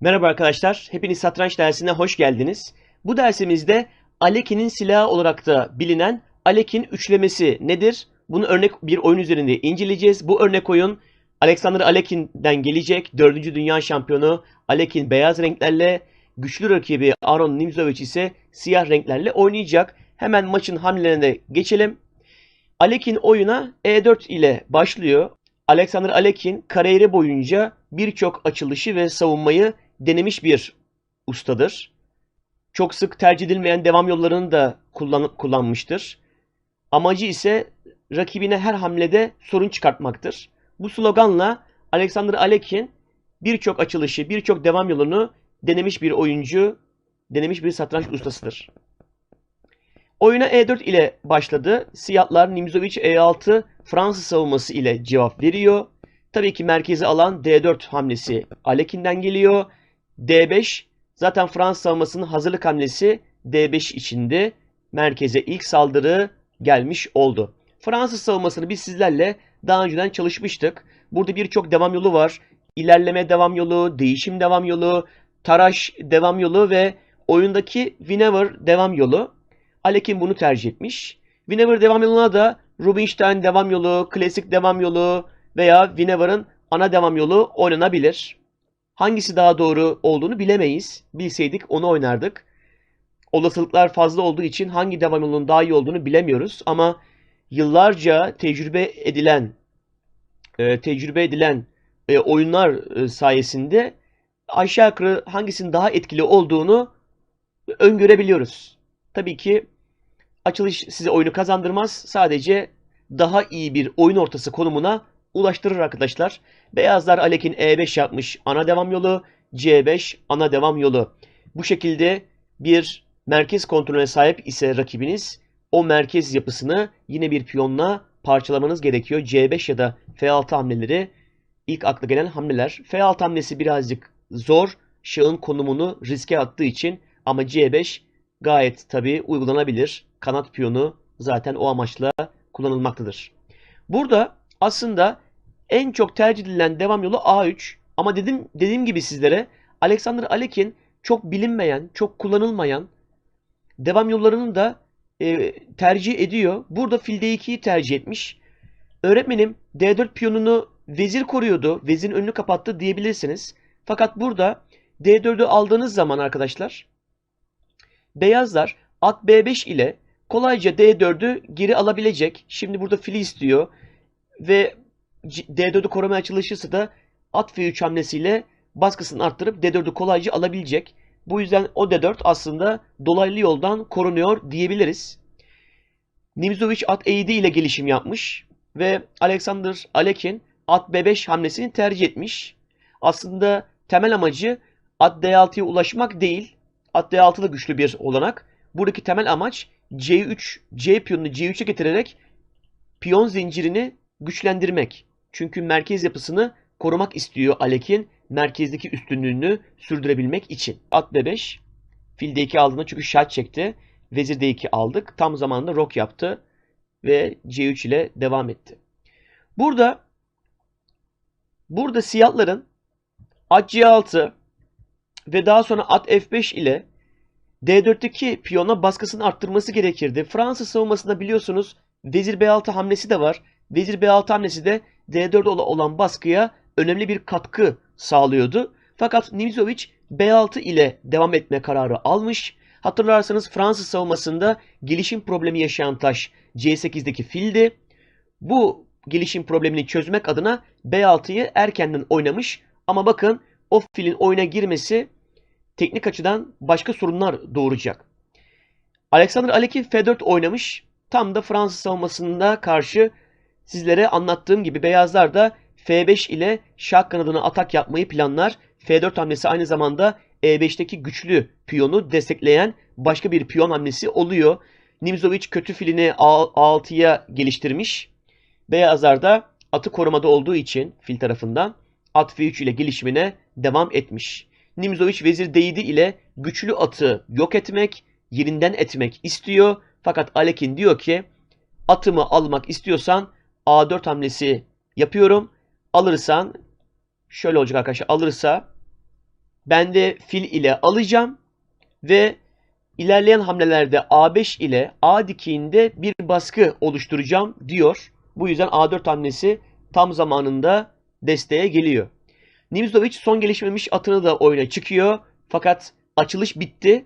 Merhaba arkadaşlar, hepiniz satranç dersine hoş geldiniz. Bu dersimizde Alekin'in silahı olarak da bilinen Alekin üçlemesi nedir? Bunu örnek bir oyun üzerinde inceleyeceğiz. Bu örnek oyun Alexander Alekin'den gelecek. 4. Dünya Şampiyonu Alekin beyaz renklerle, güçlü rakibi Aron Nimzovic ise siyah renklerle oynayacak. Hemen maçın hamlelerine geçelim. Alekin oyuna E4 ile başlıyor. Alexander Alekin kariyeri boyunca birçok açılışı ve savunmayı denemiş bir ustadır. Çok sık tercih edilmeyen devam yollarını da kullan kullanmıştır. Amacı ise rakibine her hamlede sorun çıkartmaktır. Bu sloganla Alexander Alekin birçok açılışı, birçok devam yolunu denemiş bir oyuncu, denemiş bir satranç ustasıdır. Oyuna E4 ile başladı. Siyahlar Nimzovic E6 Fransız savunması ile cevap veriyor. Tabii ki merkezi alan D4 hamlesi Alekin'den geliyor. D5 zaten Fransız savunmasının hazırlık hamlesi D5 içinde merkeze ilk saldırı gelmiş oldu. Fransız savunmasını biz sizlerle daha önceden çalışmıştık. Burada birçok devam yolu var. İlerleme devam yolu, değişim devam yolu, taraş devam yolu ve oyundaki Whenever devam yolu. Alekin bunu tercih etmiş. Whenever devam yoluna da Rubinstein devam yolu, klasik devam yolu veya Whenever'ın ana devam yolu oynanabilir. Hangisi daha doğru olduğunu bilemeyiz. Bilseydik onu oynardık. Olasılıklar fazla olduğu için hangi devam yolunun daha iyi olduğunu bilemiyoruz. Ama yıllarca tecrübe edilen e, tecrübe edilen e, oyunlar e, sayesinde aşağı yukarı hangisinin daha etkili olduğunu öngörebiliyoruz. Tabii ki açılış size oyunu kazandırmaz. Sadece daha iyi bir oyun ortası konumuna ulaştırır arkadaşlar. Beyazlar Alek'in E5 yapmış ana devam yolu, C5 ana devam yolu. Bu şekilde bir merkez kontrolüne sahip ise rakibiniz o merkez yapısını yine bir piyonla parçalamanız gerekiyor. C5 ya da F6 hamleleri ilk akla gelen hamleler. F6 hamlesi birazcık zor. Şahın konumunu riske attığı için ama C5 gayet tabi uygulanabilir. Kanat piyonu zaten o amaçla kullanılmaktadır. Burada aslında en çok tercih edilen devam yolu A3 ama dedim dediğim gibi sizlere Alexander Alekin çok bilinmeyen, çok kullanılmayan devam yollarını da e, tercih ediyor. Burada fil D2'yi tercih etmiş. Öğretmenim D4 piyonunu vezir koruyordu. Vezirin önünü kapattı diyebilirsiniz. Fakat burada D4'ü aldığınız zaman arkadaşlar beyazlar at B5 ile kolayca D4'ü geri alabilecek. Şimdi burada fili istiyor. Ve D4'ü korumaya çalışırsa da at F3 hamlesiyle baskısını arttırıp D4'ü kolayca alabilecek. Bu yüzden o D4 aslında dolaylı yoldan korunuyor diyebiliriz. Nimzovic at E7 ile gelişim yapmış ve Alexander Alekin at B5 hamlesini tercih etmiş. Aslında temel amacı at D6'ya ulaşmak değil. At D6 da güçlü bir olanak. Buradaki temel amaç C3, C piyonunu C3'e getirerek piyon zincirini güçlendirmek. Çünkü merkez yapısını korumak istiyor Alek'in merkezdeki üstünlüğünü sürdürebilmek için. At B5, fil D2 aldığında çünkü şart çekti. Vezir D2 aldık. Tam zamanında rok yaptı ve C3 ile devam etti. Burada burada siyahların at C6 ve daha sonra at F5 ile D4'teki piyona baskısını arttırması gerekirdi. Fransız savunmasında biliyorsunuz vezir B6 hamlesi de var. Vezir B6 hamlesi de D4'e olan baskıya önemli bir katkı sağlıyordu. Fakat Nimzovic B6 ile devam etme kararı almış. Hatırlarsanız Fransız savunmasında gelişim problemi yaşayan taş C8'deki fildi. Bu gelişim problemini çözmek adına B6'yı erkenden oynamış. Ama bakın o filin oyuna girmesi teknik açıdan başka sorunlar doğuracak. Alexander Alekin F4 oynamış. Tam da Fransız savunmasında karşı sizlere anlattığım gibi beyazlar da F5 ile şah kanadına atak yapmayı planlar. F4 hamlesi aynı zamanda E5'teki güçlü piyonu destekleyen başka bir piyon hamlesi oluyor. Nimzovic kötü filini A6'ya geliştirmiş. Beyazlar da atı korumada olduğu için fil tarafından at F3 ile gelişimine devam etmiş. Nimzovic vezir D7 ile güçlü atı yok etmek, yerinden etmek istiyor. Fakat Alekin diyor ki atımı almak istiyorsan A4 hamlesi yapıyorum. Alırsan şöyle olacak arkadaşlar. Alırsa Ben de fil ile alacağım ve ilerleyen hamlelerde A5 ile A dikiğinde bir baskı oluşturacağım diyor. Bu yüzden A4 hamlesi tam zamanında desteğe geliyor. Nimzovic son gelişmemiş atını da oyuna çıkıyor. Fakat açılış bitti.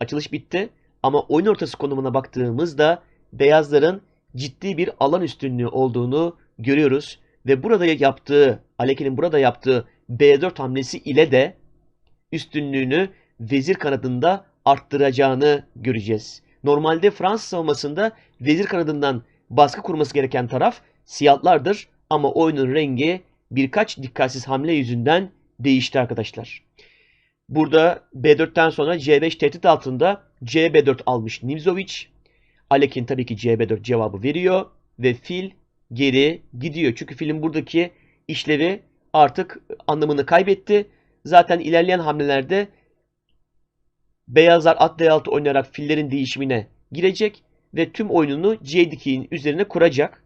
Açılış bitti. Ama oyun ortası konumuna baktığımızda beyazların ciddi bir alan üstünlüğü olduğunu görüyoruz. Ve burada yaptığı, Aleki'nin burada yaptığı B4 hamlesi ile de üstünlüğünü vezir kanadında arttıracağını göreceğiz. Normalde Fransız savunmasında vezir kanadından baskı kurması gereken taraf siyahlardır ama oyunun rengi birkaç dikkatsiz hamle yüzünden değişti arkadaşlar. Burada B4'ten sonra C5 tehdit altında CB4 almış Nimzovic. Alekin tabii ki CB4 cevabı veriyor ve fil geri gidiyor. Çünkü filin buradaki işlevi artık anlamını kaybetti. Zaten ilerleyen hamlelerde beyazlar at D6 oynayarak fillerin değişimine girecek ve tüm oyununu C2'in üzerine kuracak.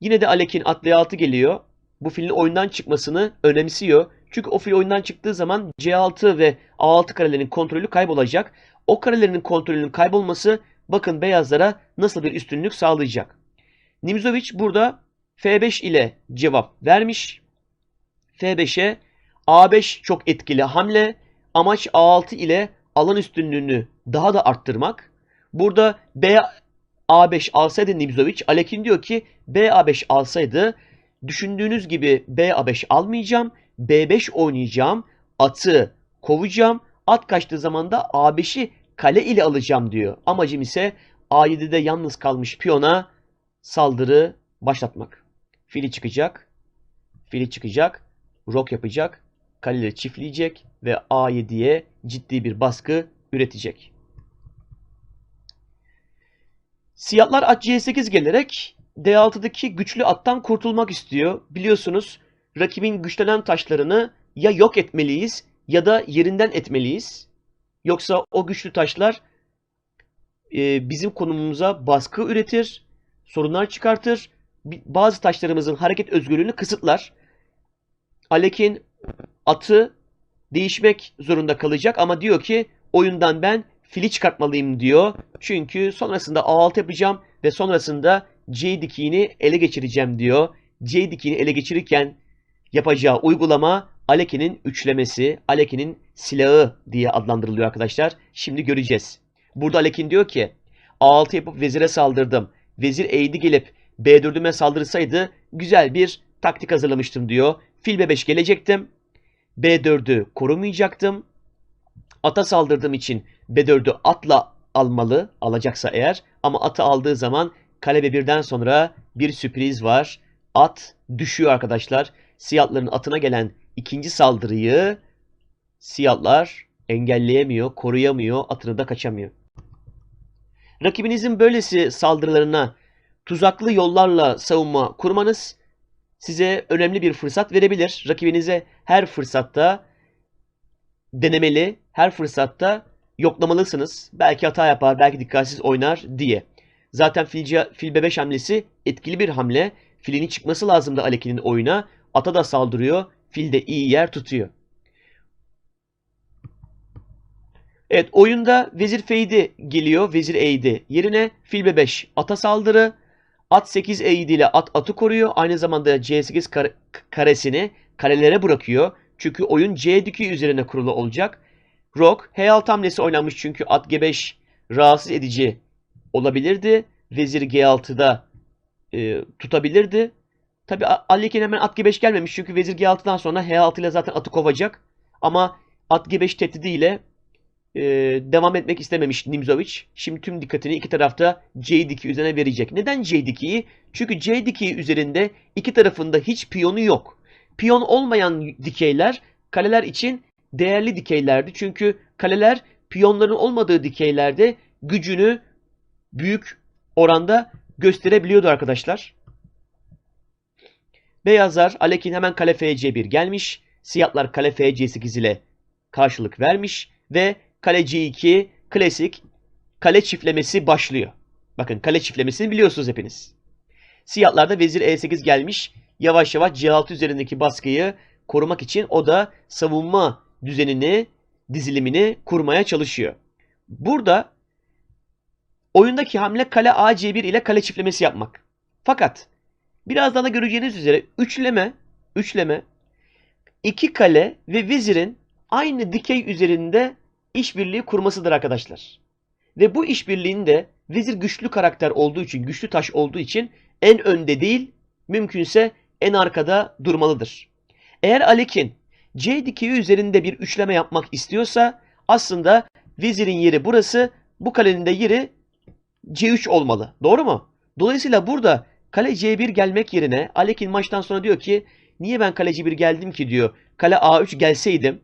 Yine de Alek'in at D6 geliyor. Bu filin oyundan çıkmasını önemsiyor. Çünkü o fil oyundan çıktığı zaman C6 ve A6 karelerinin kontrolü kaybolacak. O karelerin kontrolünün kaybolması bakın beyazlara nasıl bir üstünlük sağlayacak. Nimzovic burada F5 ile cevap vermiş. F5'e A5 çok etkili hamle. Amaç A6 ile alan üstünlüğünü daha da arttırmak. Burada B A5 alsaydı Nimzovic, Alekin diyor ki B A5 alsaydı düşündüğünüz gibi B A5 almayacağım. B5 oynayacağım. Atı kovacağım. At kaçtığı zaman da A5'i kale ile alacağım diyor. Amacım ise A7'de yalnız kalmış piyona saldırı başlatmak. Fili çıkacak. Fili çıkacak. Rok yapacak. Kaleleri çiftleyecek ve A7'ye ciddi bir baskı üretecek. Siyahlar at C8 gelerek D6'daki güçlü attan kurtulmak istiyor. Biliyorsunuz rakibin güçlenen taşlarını ya yok etmeliyiz ya da yerinden etmeliyiz. Yoksa o güçlü taşlar e, bizim konumumuza baskı üretir, sorunlar çıkartır. Bazı taşlarımızın hareket özgürlüğünü kısıtlar. Alek'in atı değişmek zorunda kalacak ama diyor ki oyundan ben fili çıkartmalıyım diyor. Çünkü sonrasında A6 yapacağım ve sonrasında C dikiğini ele geçireceğim diyor. C dikiğini ele geçirirken yapacağı uygulama Aleki'nin üçlemesi, Aleki'nin silahı diye adlandırılıyor arkadaşlar. Şimdi göreceğiz. Burada Alekin diyor ki A6 yapıp vezire saldırdım. Vezir eğdi gelip B4'üme saldırırsaydı güzel bir taktik hazırlamıştım diyor. Fil B5 gelecektim. B4'ü korumayacaktım. Ata saldırdığım için B4'ü atla almalı alacaksa eğer. Ama atı aldığı zaman kale B1'den sonra bir sürpriz var. At düşüyor arkadaşlar. Siyahların atına gelen ikinci saldırıyı siyahlar engelleyemiyor, koruyamıyor, atını da kaçamıyor. Rakibinizin böylesi saldırılarına tuzaklı yollarla savunma kurmanız size önemli bir fırsat verebilir. Rakibinize her fırsatta denemeli, her fırsatta yoklamalısınız. Belki hata yapar, belki dikkatsiz oynar diye. Zaten fil, fil B5 hamlesi etkili bir hamle. Filini çıkması lazımdı Aleki'nin oyuna. Ata da saldırıyor. Fil de iyi yer tutuyor. Evet oyunda vezir feydi geliyor. Vezir eğdi. Yerine fil B5 ata saldırı. At 8 eğdi ile at atı koruyor. Aynı zamanda C8 kare, karesini karelere bırakıyor. Çünkü oyun C dikey üzerine kurulu olacak. Rok H6 hamlesi oynanmış çünkü at G5 rahatsız edici olabilirdi. Vezir G6'da e, tutabilirdi. Tabi Alekin hemen at G5 gelmemiş çünkü vezir G6'dan sonra H6 ile zaten atı kovacak. Ama at G5 tehdidiyle e, devam etmek istememiş Nimzovic. Şimdi tüm dikkatini iki tarafta C diki üzerine verecek. Neden C dikiyi? Çünkü C diki üzerinde iki tarafında hiç piyonu yok. Piyon olmayan dikeyler kaleler için değerli dikeylerdi. Çünkü kaleler piyonların olmadığı dikeylerde gücünü büyük oranda gösterebiliyordu arkadaşlar. Beyazlar Alekin hemen kale FC1 gelmiş. Siyahlar kale FC8 ile karşılık vermiş ve kale C2 klasik kale çiftlemesi başlıyor. Bakın kale çiftlemesini biliyorsunuz hepiniz. Siyahlarda vezir E8 gelmiş. Yavaş yavaş C6 üzerindeki baskıyı korumak için o da savunma düzenini, dizilimini kurmaya çalışıyor. Burada oyundaki hamle kale AC1 ile kale çiftlemesi yapmak. Fakat birazdan da göreceğiniz üzere üçleme, üçleme iki kale ve vezirin aynı dikey üzerinde işbirliği kurmasıdır arkadaşlar. Ve bu işbirliğinde vezir güçlü karakter olduğu için, güçlü taş olduğu için en önde değil, mümkünse en arkada durmalıdır. Eğer Alekin C dikeyi üzerinde bir üçleme yapmak istiyorsa aslında vezirin yeri burası, bu kalenin de yeri C3 olmalı. Doğru mu? Dolayısıyla burada kale C1 gelmek yerine Alekin maçtan sonra diyor ki niye ben kale C1 geldim ki diyor. Kale A3 gelseydim,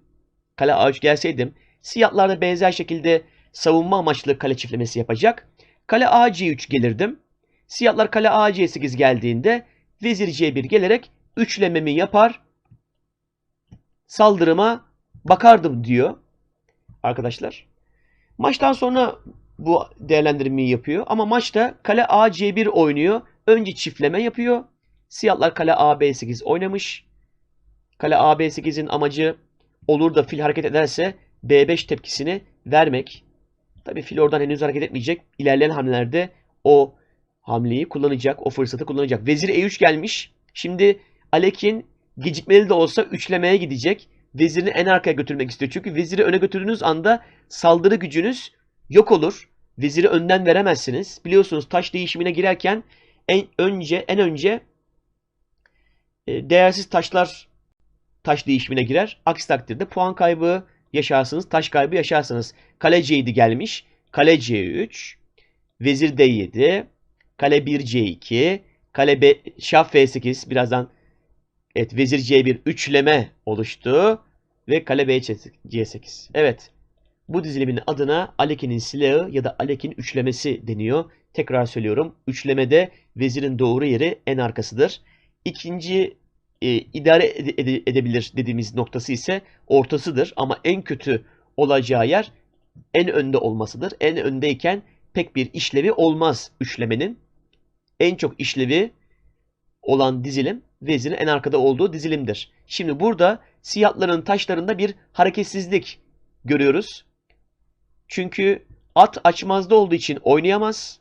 kale A3 gelseydim siyahlar da benzer şekilde savunma amaçlı kale çiftlemesi yapacak. Kale AC3 gelirdim. Siyahlar kale AC8 geldiğinde vezir C1 gelerek üçlememi yapar. Saldırıma bakardım diyor arkadaşlar. Maçtan sonra bu değerlendirmeyi yapıyor. Ama maçta kale AC1 oynuyor. Önce çiftleme yapıyor. Siyahlar kale AB8 oynamış. Kale AB8'in amacı olur da fil hareket ederse B5 tepkisini vermek. Tabii fil oradan henüz hareket etmeyecek. İlerleyen hamlelerde o hamleyi kullanacak, o fırsatı kullanacak. Vezir E3 gelmiş. Şimdi Alekin gecikmeli de olsa üçlemeye gidecek. Vezirini en arkaya götürmek istiyor. Çünkü veziri öne götürdüğünüz anda saldırı gücünüz yok olur. Veziri önden veremezsiniz. Biliyorsunuz taş değişimine girerken en önce en önce e, değersiz taşlar taş değişimine girer. Aksi takdirde puan kaybı yaşarsınız, taş kaybı yaşarsınız. Kale C7 gelmiş. Kale C3, vezir D7, kale 1 C2, kale B, şah F8 birazdan evet vezir C1 üçleme oluştu ve kale B C8. Evet. Bu dizilimin adına Alekin'in silahı ya da Alekin üçlemesi deniyor. Tekrar söylüyorum. Üçlemede vezirin doğru yeri en arkasıdır. İkinci e, idare ede- ede- edebilir dediğimiz noktası ise ortasıdır. Ama en kötü olacağı yer en önde olmasıdır. En öndeyken pek bir işlevi olmaz üçlemenin. En çok işlevi olan dizilim vezirin en arkada olduğu dizilimdir. Şimdi burada siyahların taşlarında bir hareketsizlik görüyoruz. Çünkü at açmazda olduğu için oynayamaz.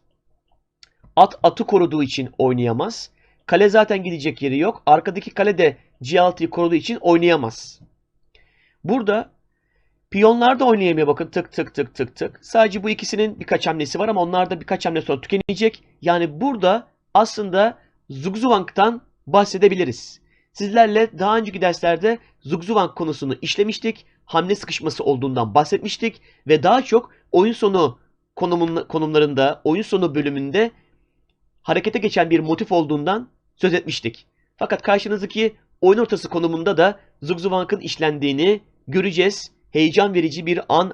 At atı koruduğu için oynayamaz. Kale zaten gidecek yeri yok. Arkadaki kale de G6'yı koruduğu için oynayamaz. Burada piyonlar da oynayamıyor bakın tık tık tık tık tık. Sadece bu ikisinin birkaç hamlesi var ama onlar da birkaç hamle sonra tükenecek. Yani burada aslında Zugzwang'dan bahsedebiliriz. Sizlerle daha önceki derslerde Zugzwang konusunu işlemiştik. Hamle sıkışması olduğundan bahsetmiştik ve daha çok oyun sonu konumun, konumlarında, oyun sonu bölümünde harekete geçen bir motif olduğundan söz etmiştik. Fakat karşınızdaki oyun ortası konumunda da Zugzwang'ın işlendiğini göreceğiz. Heyecan verici bir an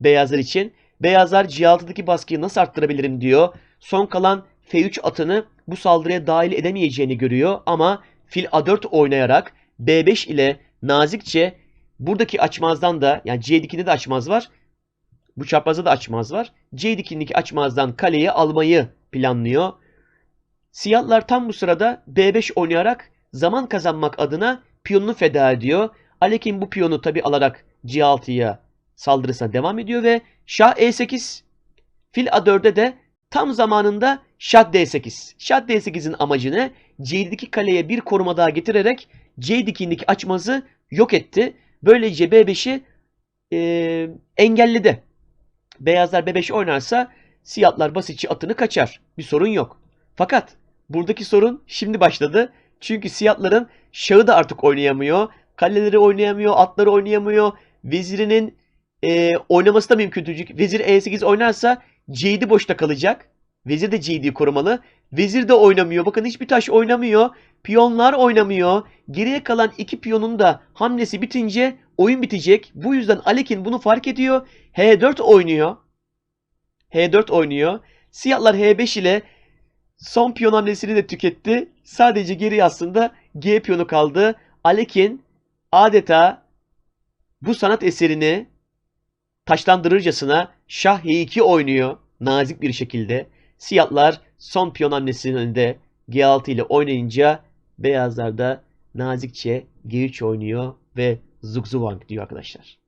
beyazlar için. Beyazlar G6'daki baskıyı nasıl arttırabilirim diyor. Son kalan F3 atını bu saldırıya dahil edemeyeceğini görüyor ama fil A4 oynayarak B5 ile nazikçe buradaki açmazdan da yani C dikinde de açmaz var. Bu çaprazda da açmaz var. C dikindeki açmazdan kaleyi almayı planlıyor. Siyahlar tam bu sırada B5 oynayarak zaman kazanmak adına piyonunu feda ediyor. Alekin bu piyonu tabi alarak G6'ya saldırısına devam ediyor ve Şah E8 fil A4'e de tam zamanında Şah D8. Şah D8'in amacı ne? C2'deki kaleye bir koruma daha getirerek C dikindeki açmazı yok etti. Böylece B5'i e, engelledi. Beyazlar B5 oynarsa siyahlar basitçe atını kaçar. Bir sorun yok. Fakat buradaki sorun şimdi başladı. Çünkü siyahların şahı da artık oynayamıyor. Kaleleri oynayamıyor, atları oynayamıyor. Vezirinin e, oynaması da mümkün değil. Vezir E8 oynarsa C7 boşta kalacak. Vezir de C7'yi korumalı. Vezir de oynamıyor. Bakın hiçbir taş oynamıyor. Piyonlar oynamıyor. Geriye kalan iki piyonun da hamlesi bitince oyun bitecek. Bu yüzden Alekin bunu fark ediyor. H4 oynuyor. H4 oynuyor. Siyahlar H5 ile son piyon hamlesini de tüketti. Sadece geriye aslında G piyonu kaldı. Alekin adeta bu sanat eserini taşlandırırcasına Şah H2 oynuyor. Nazik bir şekilde. Siyahlar son piyon hamlesini de G6 ile oynayınca beyazlar da nazikçe G3 oynuyor ve Zugzwang diyor arkadaşlar.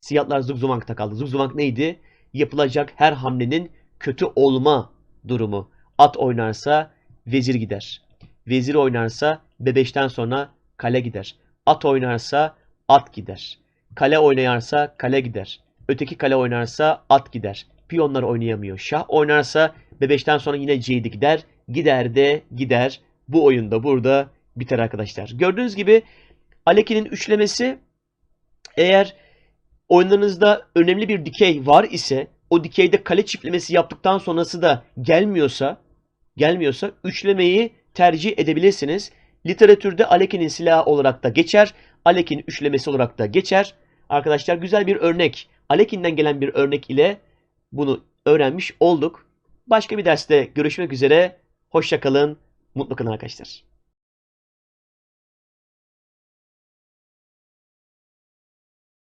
Siyahlar Zugzwang'ta kaldı. Zugzwang neydi? Yapılacak her hamlenin kötü olma durumu. At oynarsa vezir gider. Vezir oynarsa B5'ten sonra kale gider. At oynarsa at gider. Kale oynarsa kale gider. Öteki kale oynarsa at gider. Piyonlar oynayamıyor. Şah oynarsa B5'ten sonra yine C7 gider. Gider de gider. Bu oyunda burada biter arkadaşlar. Gördüğünüz gibi Aleki'nin üçlemesi eğer oyunlarınızda önemli bir dikey var ise o dikeyde kale çiftlemesi yaptıktan sonrası da gelmiyorsa gelmiyorsa üçlemeyi tercih edebilirsiniz. Literatürde Aleki'nin silahı olarak da geçer. Alekin üçlemesi olarak da geçer. Arkadaşlar güzel bir örnek. Alekin'den gelen bir örnek ile bunu öğrenmiş olduk. Başka bir derste görüşmek üzere. Hoşçakalın. Mutlu kalın arkadaşlar.